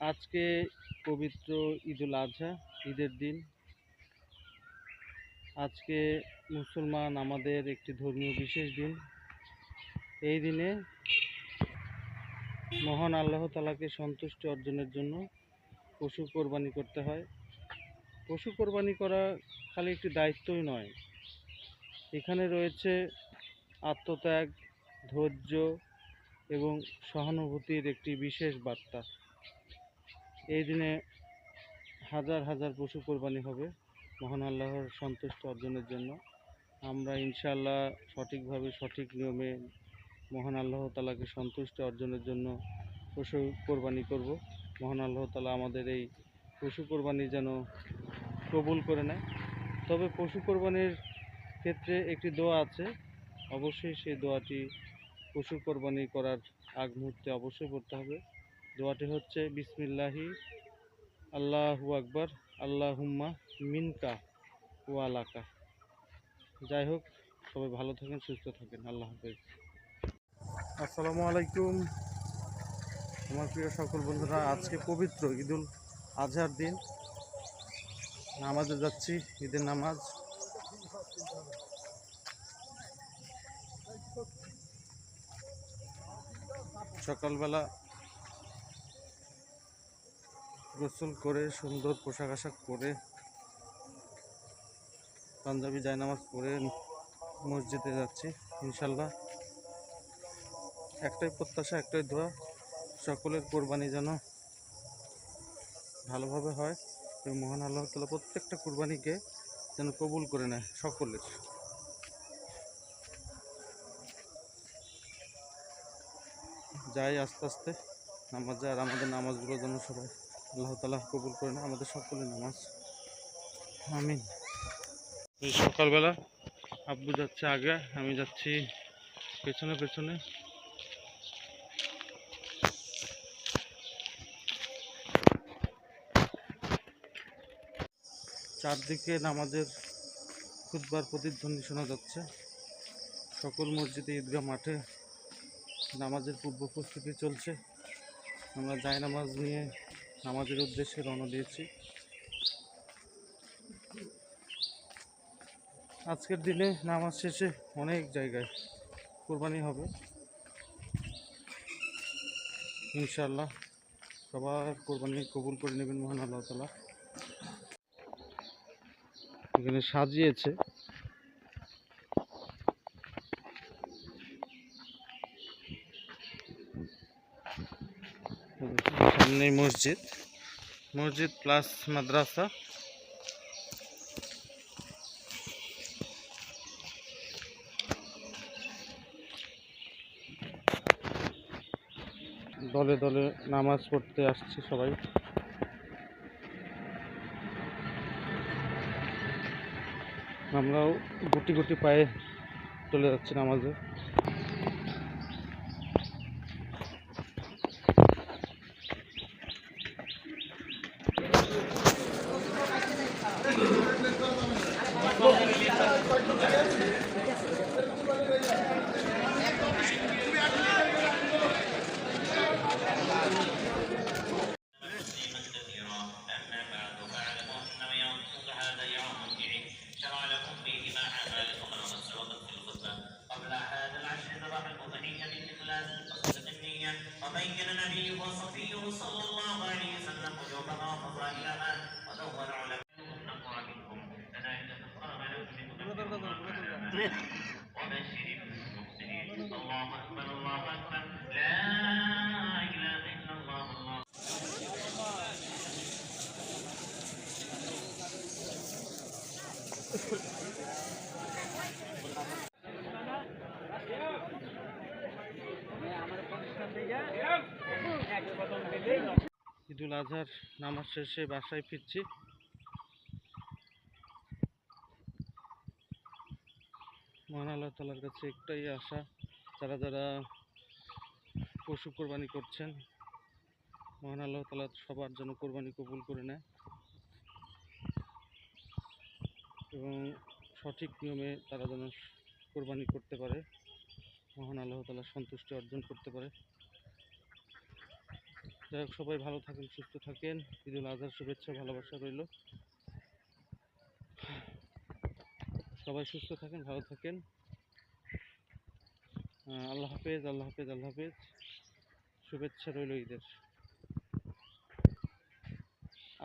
আজকে পবিত্র ঈদুল আজহা, ঈদের দিন। আজকে মুসলমান আমাদের একটি ধর্মীয় বিশেষ দিন। এই দিনে মহান আল্লাহ তালাকে সন্তুষ্টি অর্জনের জন্য পশু কোরবানি করতে হয়। পশু কোরবানি করা খালি একটি দায়িত্বই নয়। এখানে রয়েছে আত্মত্যাগ, ধৈর্য এবং সহানুভূতির একটি বিশেষ বার্তা। এই দিনে হাজার হাজার পশু কোরবানি হবে। মহান আল্লাহর সন্তুষ্ট অর্জনের জন্য। আমরা ইনশাআল্লাহ সঠিকভাবে, সঠিক নিয়মে মহান আল্লাহ তালাকে সন্তুষ্ট অর্জনের জন্য পশু কোরবানি করব। মহান আল্লাহ তালা আমাদের এই পশু কোরবানি যেন কবুল করে নেয়। তবে পশু কোরবানির ক্ষেত্রে একটি দোয়া আছে। অবশ্যই সেই দোয়াটি পশু কোরবানি করার আগ মুহূর্তে অবশ্যই পড়তে হবে। দোয়াটি হচ্ছে, বিসমিল্লাহি, আল্লাহু আকবার, আল্লাহুম্মা মিনকা ওয়ালাকা যাই হোক, সবাই ভালো থাকেন, সুস্থ থাকেন। আল্লাহ হাফেজ। আসসালামু আলাইকুম। আমার প্রিয় সকল বন্ধুরা, আজকে পবিত্র ঈদুল আজহার দিন। নামাজে যাচ্ছি, ঈদের নামাজ। সকালবেলা গোসল করে, সুন্দর পোশাক আশাক পরে, পাঞ্জাবি জায়নামাজ পরে মসজিদে যাচ্ছি ইনশাল্লাহ একটাই প্রত্যাশা, একটাই দোয়া, সকলের কোরবানি যেন ভালোভাবে হয় এবং মহান আল্লাহ তালা প্রত্যেকটা কোরবানিকে যেন কবুল করে নেয় সকলের। যাই আস্তে আস্তে, নামাজ আর আমাদের নামাজগুলো যেন সবাই আল্লাহ তালা কবুল করে নেয় আমাদের সকলের নামাজ। আমি সকালবেলা আব্বু যাচ্ছে আগে, আমি যাচ্ছি পেছনে পেছনে। চারদিকে নামাজের খুদবার প্রতিধ্বনি শোনা যাচ্ছে। সকল মসজিদে, ঈদগাহ মাঠে নামাজের পূর্ব প্রস্তুতি চলছে। আমরা যাই নামাজ নিয়ে নামাজের উদ্দেশ্যে রওনা দিয়েছি। আজকের দিনে নামাজ শেষে অনেক জায়গায় কোরবানি হবে। ইনশাল্লাহ সবার কোরবানি কবুল করে নেবেন মহান আল্লাহ তালা এখানে সাজিয়েছে সামনে মসজিদ। মসজিদ প্লাস মাদ্রাসা। দলে দলে নামাজ পড়তে আসছে সবাই। আমরাও গুটি গুটি পায়ে চলে যাচ্ছি নামাজে। صلى الله عليه وسلم وجوبها وفضائلها ودون علماء النقوى منكم فلا يتفقر لكم وبشر المحسنين الله اكبر الله اكبر لا اله الا الله الله ঈদুল আজহার নামাজ শেষে বাসায় ফিরছি। মহান আল্লাহ তালার কাছে একটাই আশা, যারা যারা পশু কোরবানি করছেন, মহান আল্লাহ তালা সবার জন্য কোরবানি কবুল করে নেয় এবং সঠিক নিয়মে তারা যেন কোরবানি করতে পারে, মহান আল্লাহ তালা সন্তুষ্টি অর্জন করতে পারে। যাই হোক, সবাই ভালো থাকেন, সুস্থ থাকেন। ঈদুল আজহার শুভেচ্ছা, ভালোবাসা রইল। সবাই সুস্থ থাকেন, ভালো থাকেন। আল্লাহ হাফেজ আল্লাহ হাফেজ আল্লাহ হাফেজ। শুভেচ্ছা রইল ঈদের।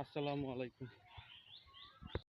আসসালামু আলাইকুম।